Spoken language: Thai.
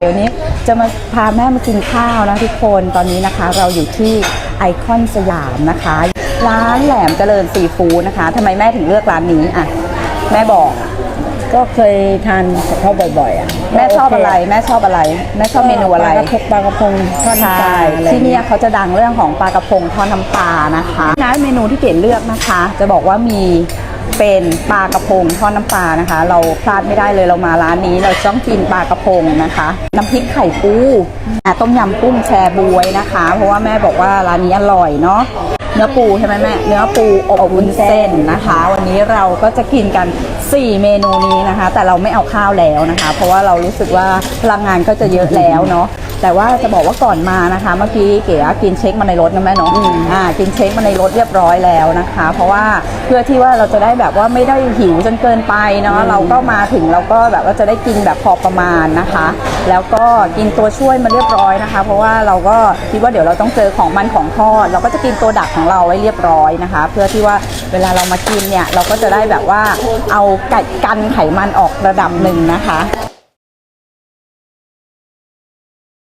เดี๋ยวนี้จะมาพาแม่มากินข้าวนะทุกคนตอนนี้นะคะเราอยู่ที่ไอคอนสยามนะคะ ร้านแหลมเจริญซีฟู้ดนะคะทำไมแม่ถึงเลือกร้านนี้อะแม่บอกก็เคยทานกับเขาบ่อยๆอะแม่ชอบอะไร แม่ชอบอะไร แม่ชอบเมนูอะไรปลากระพงปลากระพงทอดน้ำปใช่ลาอะไรที่เนี่ยเขาจะดังเรื่องของปลากระพงทอดน้ำปลานะคะนะเมนูที่เก๋เลือกนะคะ จะบอกว่ามี เป็นปลากระพงทอดน้ำปลานะคะ เราพลาดไม่ได้เลยเรามาร้านนี้ เราต้องกินปลากระพงนะคะ น้ำพริกไข่ปูต้มยำกุ้งแชบวยนะคะ เพราะว่าแม่บอกว่าร้านนี้อร่อยเนาะเนื้อปูใช่ไหมแม่ เนื้อปูอบวุ้นเส้นนะคะ วันนี้เราก็จะกินกัน 4 เมนูนี้นะคะ แต่เราไม่เอาข้าวแล้วนะคะ เพราะว่าเรารู้สึกว่าพลังงานก็จะเยอะแล้วเนาะ แต่ว่าจะบอกว่าก่อนมานะคะ เมื่อกี้เก๋กินเช็คมาในรถนะแม่เนาะอ่ากินเช็คมาในรถเรียบร้อยแล้วนะคะ เพราะว่าเพื่อที่ว่าเราจะได้แบบว่าไม่ได้หิวจนเกินไปเนาะเราก็มาถึงเราก็แบบว่าจะได้กินแบบพอประมาณนะคะ แล้วก็กินตัวช่วยมาเรียบร้อยนะคะ เพราะว่าเราก็คิดว่าเดี๋ยวเราต้องเจอของมันของทอด เราก็จะกินตัวดักของเราไว้เรียบร้อยนะคะ เพื่อที่ว่าเวลาเรามากินเนี่ยเราก็จะได้แบบว่าเอากัดกันไขมันออกระดับหนึ่งนะคะ